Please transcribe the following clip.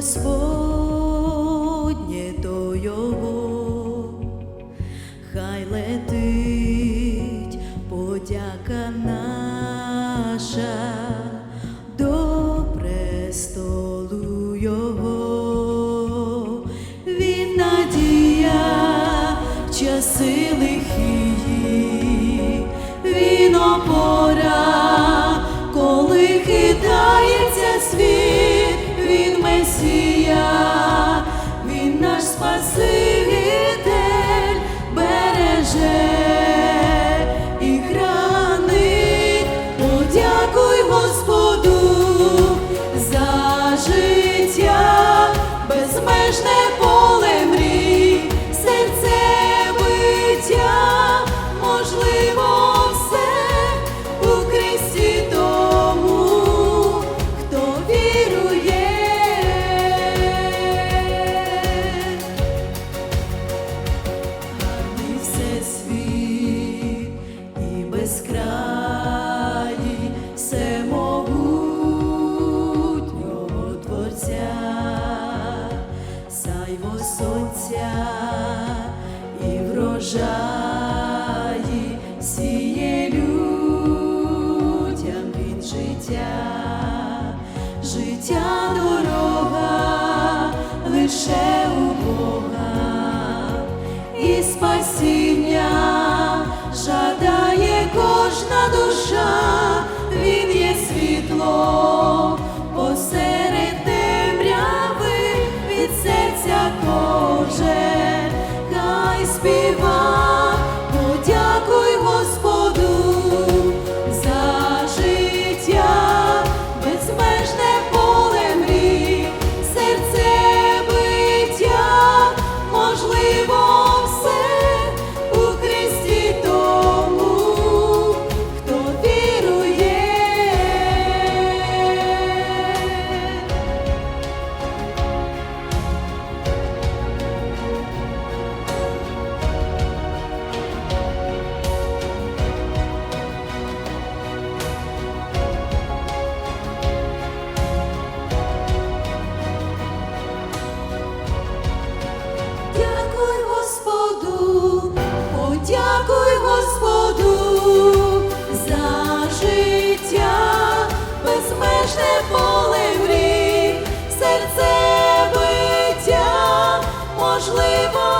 Господнє до Його, хай летить подяка. безкраї всемогутнього творця, сайво сонця і врожаї сіє людям від життя, життя дорога лише. be born. безмежне поле мрій, серце можливо.